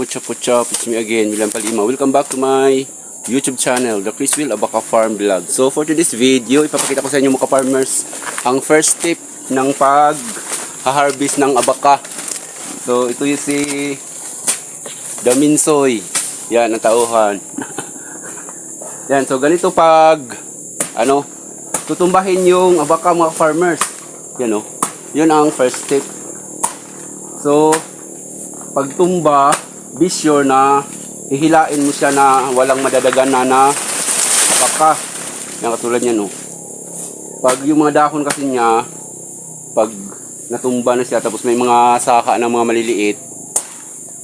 what's up, what's up? It's me again, Milan Palima. Welcome back to my YouTube channel, The Chris Will Abaca Farm Vlog. So for today's video, ipapakita ko sa inyo mga farmers ang first step ng pag harvest ng abaka. So ito yung si Daminsoy. Yan, ang tauhan. Yan, so ganito pag ano, tutumbahin yung abaka mga farmers. Yan o. Yun ang first step. So, pagtumba, be sure na hihilain mo siya na walang madadagan na na baka. Katulad niyan, no. Pag yung mga dahon kasi niya, pag natumba na siya, tapos may mga saka na mga maliliit,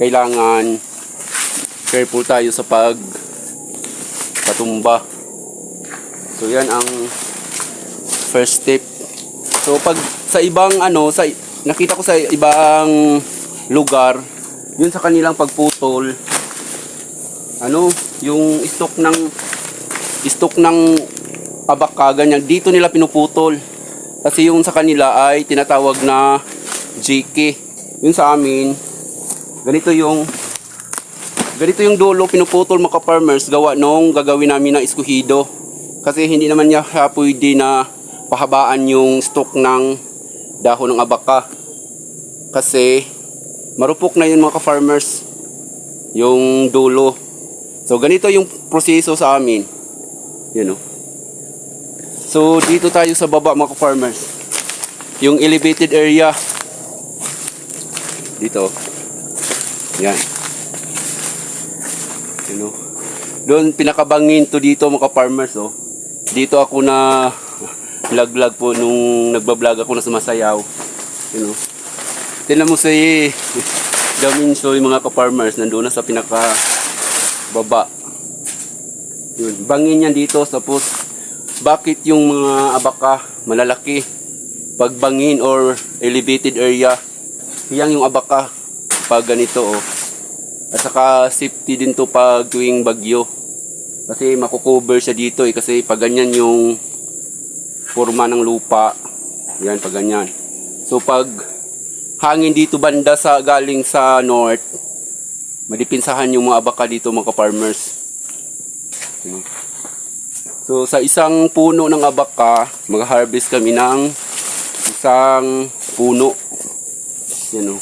kailangan careful tayo sa pag patumba. So, yan ang first step. So, pag sa ibang ano, sa nakita ko sa ibang lugar, yun sa kanilang pagputol, ano, yung stock ng stock ng abaka, ganyan, dito nila pinuputol. Kasi yung sa kanila ay tinatawag na JK. Yun sa amin, ganito yung ganito yung dulo pinuputol mga farmers gawa nung gagawin namin na iskuhido. Kasi hindi naman niya pwede na pahabaan yung stock ng dahon ng abaka. Kasi marupok na yun mga ka-farmers yung dulo. So ganito yung proseso sa amin. Yun o. So dito tayo sa baba mga ka-farmers. Yung elevated area. Dito. Yan. Yun o. Doon pinakabangin to dito mga ka-farmers oh. Dito ako na vlog-vlog po nung nagbablog ako na sumasayaw. Yun o. Tinan mo si Daminso yung mga ka-farmers nandoon na sa pinaka baba. Yun, bangin yan dito tapos bakit yung mga abaka malalaki pag bangin or elevated area hiyang yung abaka pag ganito oh. At saka safety din to pag tuwing bagyo. Kasi makukover siya dito eh kasi pag ganyan yung forma ng lupa. Yan pag ganyan. So pag hangin dito banda sa galing sa north, madipinsahan yung mga abaka dito mga farmers. So sa isang puno ng abaka, mag-harvest kami ng isang puno. Yan o.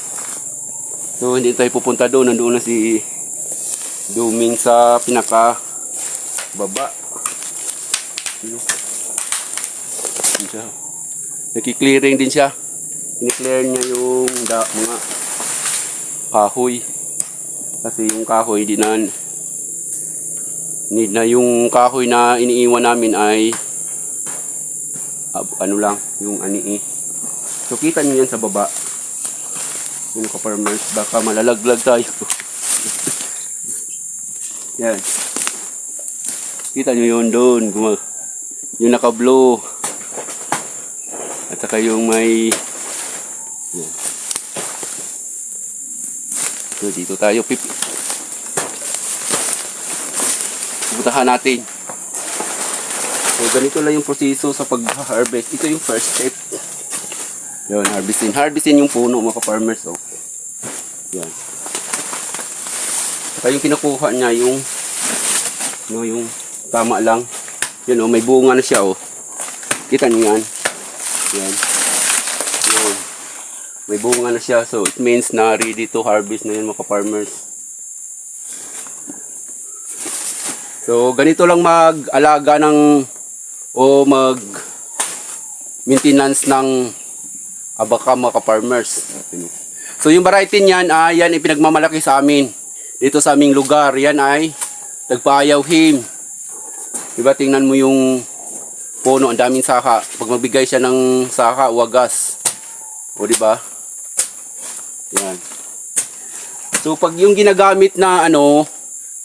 So hindi tayo pupunta doon, nandoon na si Duming sa pinaka baba. Yan siya. Naki-clearing din siya. Ini-clear niya yung da, mga kahoy. Kasi yung kahoy di na na yung kahoy na iniiwan namin ay ano lang, yung ani So kita niyo yan sa baba. Yung ka-farmers, baka malalaglag tayo. yan. Kita niyo yun doon. Yung naka-blue. At saka yung may yan. So dito tayo pipi. Pupuntahan natin. So ganito lang yung proseso sa pag-harvest. Ito yung first step. Yun, harvestin. Harvestin yung puno mga ka-farmers. Oh. Yan. Saka yung kinukuha niya yung no, yung tama lang. Yun oh, may bunga na siya oh. Kita niyo yan. Yan. May bunga na siya. So it means na ready to harvest na yun mga ka-farmers. So ganito lang mag-alaga ng o mag maintenance ng abaka mga ka-farmers. So yung variety niyan ay yan ay pinagmamalaki sa amin. Dito sa aming lugar, yan ay tagpaayaw him. Diba tingnan mo yung puno, ang daming saka. Pag magbigay siya ng saka, wagas. O di ba? Yan. So pag yung ginagamit na ano,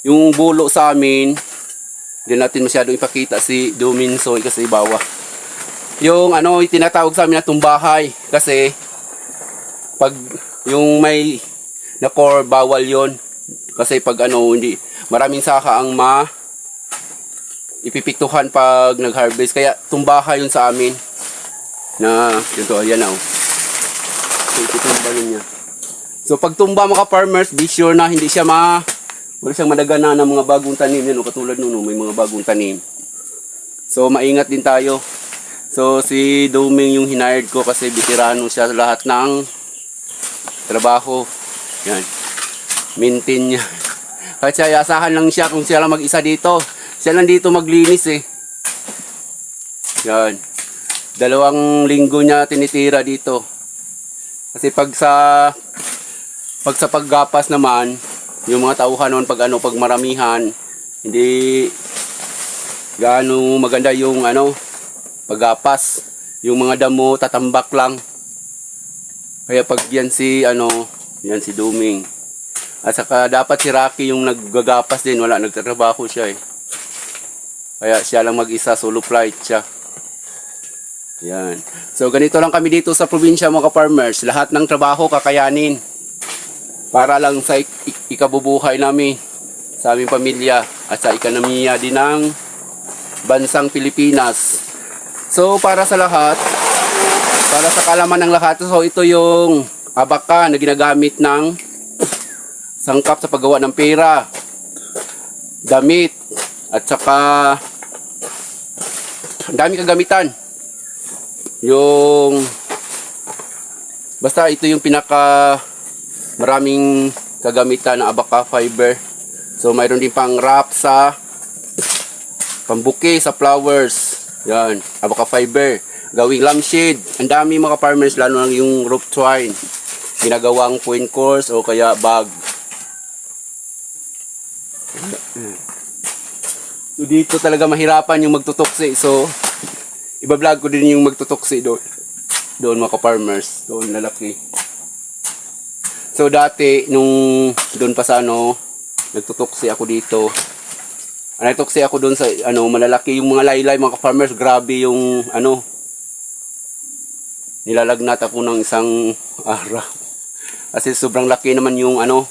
yung bulo sa amin, hindi natin masyadong ipakita si Dominsoy kasi bawa. Yung ano, tinatawag sa amin na tumbahay kasi pag yung may na core bawal yon kasi pag ano hindi maraming saka ang ma ipipiktuhan pag nag-harvest kaya tumbahay yun sa amin na ito ayan oh so itutumba yun niya So pag tumba mga farmers, be sure na hindi siya ma wala siyang madagana ng mga bagong tanim yan, oh, katulad nun, may mga bagong tanim. So maingat din tayo. So si Doming yung hired ko kasi veterano siya lahat ng trabaho. Yan. Maintain niya. Kahit siya, asahan lang siya kung siya lang mag-isa dito. Siya lang dito maglinis eh. Yan. Dalawang linggo niya tinitira dito. Kasi pag sa pag sa paggapas naman, yung mga tauhan noon pag ano, pag maramihan, hindi gaano maganda yung ano, paggapas. Yung mga damo tatambak lang. Kaya pag yan si ano, yan si Duming. At saka dapat si Rocky yung naggagapas din, wala nagtatrabaho siya eh. Kaya siya lang mag-isa, solo flight siya. Yan. So ganito lang kami dito sa probinsya mga farmers. Lahat ng trabaho kakayanin. Para lang sa ik- ik- ikabubuhay namin sa aming pamilya at sa ekonomiya din ng bansang Pilipinas. So para sa lahat, para sa kalaman ng lahat, so ito yung abaka na ginagamit ng sangkap sa paggawa ng pera, damit, at saka dami kagamitan. Yung basta ito yung pinaka maraming kagamitan ng abaka fiber. So mayroon din pang wrap sa pambuke sa flowers. Yan, abaka fiber. Gawing lampshade. Ang dami mga farmers lalo na yung rope twine. Ginagawang point course o kaya bag. So dito talaga mahirapan yung magtutuksi. So iba-vlog ko din yung magtutuksi doon. Doon mga farmers, doon lalaki. So dati nung doon pa sa ano, nagtutuksi ako dito. Ah, Nagtuksi ako doon sa ano, malalaki yung mga laylay mga farmers, grabe yung ano nilalagnat ako ng isang araw. Kasi sobrang laki naman yung ano,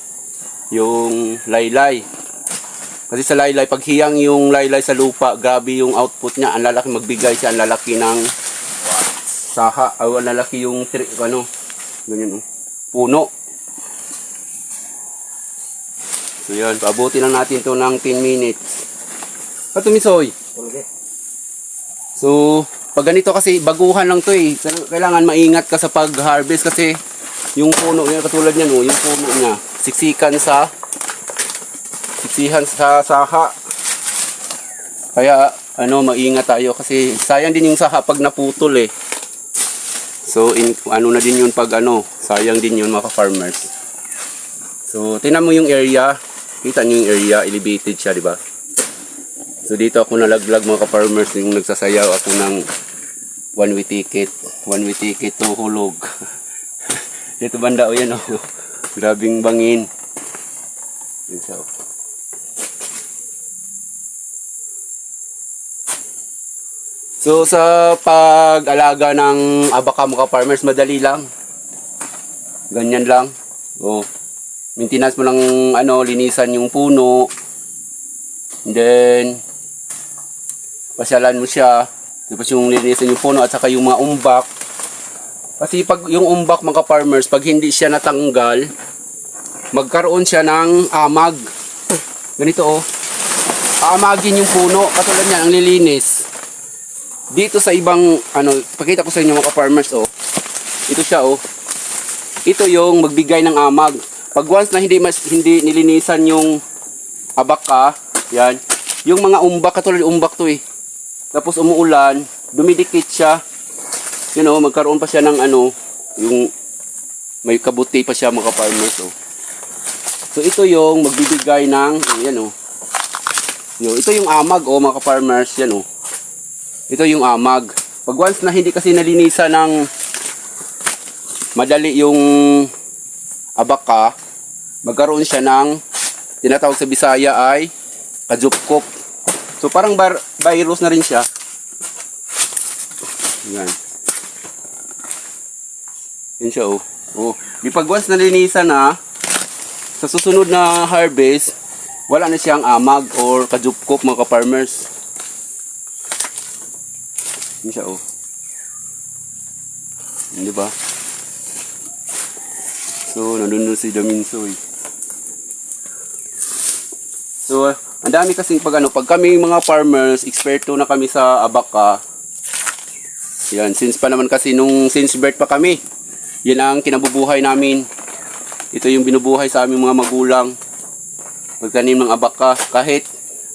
yung laylay. Kasi sa laylay, pag hiyang yung laylay sa lupa, grabe yung output niya. Ang lalaki magbigay siya, ang lalaki ng saha, ay ang lalaki yung tri, ano, ganyan, oh, puno. So yun, paabuti lang natin to ng 10 minutes. Patumisoy. So, pag ganito kasi, baguhan lang to eh. Kailangan maingat ka sa pag-harvest kasi yung puno niya, katulad niyan, oh, yung puno niya, siksikan sa siksihan sa saha. Kaya ano, maingat tayo kasi sayang din yung saha pag naputol eh. So in, ano na din yun pag ano, sayang din yun mga farmers. So tingnan mo yung area, kita niyo yung area, elevated siya, di ba? So dito ako nalaglag mga farmers yung nagsasayaw ako ng one way ticket, one way ticket to hulog. dito banda o yan oh. Grabing bangin. Yun siya oh. So sa pag-alaga ng abaka mga farmers, madali lang. Ganyan lang. Oh. Maintenance mo lang ano, linisan yung puno. And then pasyalan mo siya. Tapos yung linisan yung puno at saka yung mga umbak. Kasi pag yung umbak mga farmers, pag hindi siya natanggal, magkaroon siya ng amag. Ganito oh. Aamagin yung puno, katulad niyan, ang lilinis dito sa ibang ano pakita ko sa inyo mga farmers oh ito siya oh ito yung magbigay ng amag pag once na hindi mas hindi nilinisan yung abaka yan. Yung mga umbak katulad umbak to eh. Tapos umuulan dumidikit siya. You know magkaroon pa siya ng ano yung may kabuti pa siya mga farmers oh. So ito yung magbibigay ng yan oh. Yo, ito yung amag oh mga farmers yan oh. Ito yung amag. Pag once na hindi kasi nalinisan ng madali yung abaka, magkaroon siya ng tinatawag sa Bisaya ay kajupkop. So parang bar- virus na rin siya. Yan. Yan siya oh. Oh, di pag once nalinisan na sa susunod na harvest, wala na siyang amag or kajupkop mga ka-farmers. Yun siya, oh. Di ba? So, nandun si Daminsoy. So, ang dami kasing pag ano, pag kami mga farmers, eksperto na kami sa abaka. Yan, since pa naman kasi nung since birth pa kami. Yan ang kinabubuhay namin. Ito yung binubuhay sa aming mga magulang. Pagtanim ng abaka, kahit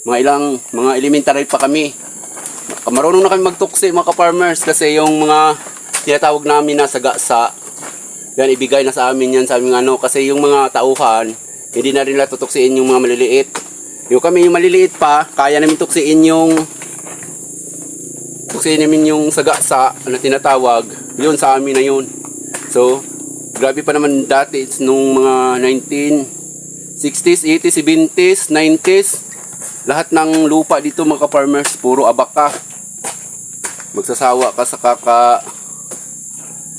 mga ilang, mga elementary pa kami. Marunong na kami magtuksi mga ka-farmers kasi yung mga tinatawag namin na sagasa, yan ibigay na sa amin yan sa aming ano kasi yung mga tauhan, hindi na rin nila tutuksiin yung mga maliliit. Yung kami yung maliliit pa, kaya namin tuksiin yung tuksiin namin yung sagasa na tinatawag, yun sa amin na yun. So, grabe pa naman dati, it's nung mga 1960s, 80s, 70s, 90s, lahat ng lupa dito mga farmers puro abaka. Magsasawa ka sa kaka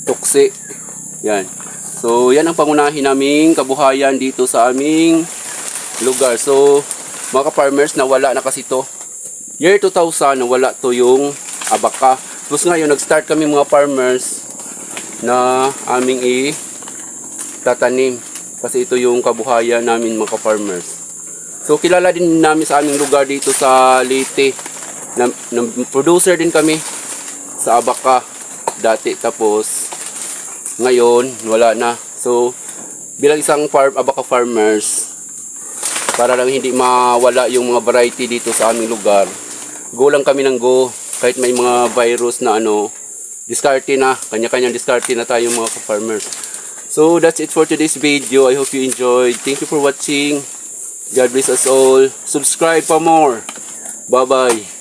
tuksi. Yan. So, yan ang pangunahin naming kabuhayan dito sa aming lugar. So, mga farmers nawala na kasi to. Year 2000, nawala to yung abaka. Tapos ngayon, nag-start kami mga farmers na aming i tatanim. Kasi ito yung kabuhayan namin mga farmers. So kilala din namin sa aming lugar dito sa Leyte. Na, na producer din kami sa Abaca dati tapos ngayon wala na. So bilang isang farm Abaca farmers para lang hindi mawala yung mga variety dito sa aming lugar. Go lang kami ng go kahit may mga virus na ano diskarte na, kanya-kanyang diskarte na tayo mga farmers. So that's it for today's video. I hope you enjoyed. Thank you for watching. God bless us all. Subscribe for more. Bye-bye.